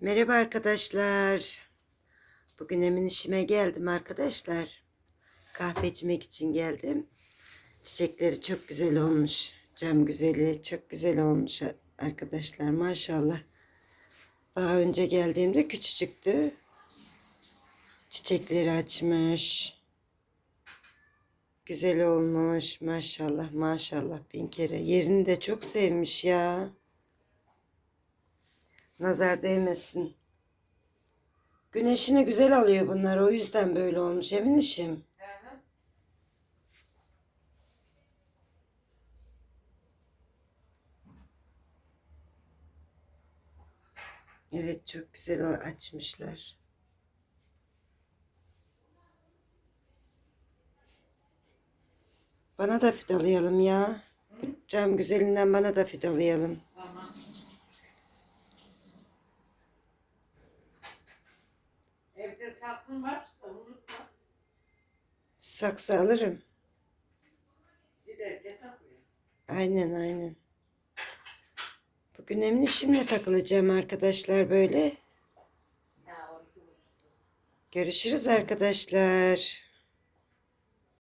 Merhaba arkadaşlar. Bugün Emin işime geldim arkadaşlar. Kahve içmek için geldim. Çiçekleri çok güzel olmuş. Cam güzeli çok güzel olmuş arkadaşlar maşallah. Daha önce geldiğimde küçücüktü. Çiçekleri açmış. Güzel olmuş maşallah maşallah bin kere. Yerini de çok sevmiş ya. Nazar değmesin. Güneşini güzel alıyor bunlar. O yüzden böyle olmuş emin işim. Evet çok güzel açmışlar. Bana da fidalayalım ya. Bu Cam güzelinden bana da fidalayalım. Tamam. Saksın varsa unutma. Saksı alırım. Giderken takıyor. Aynen aynen. Bugün emin işimle takılacağım arkadaşlar böyle. Görüşürüz arkadaşlar.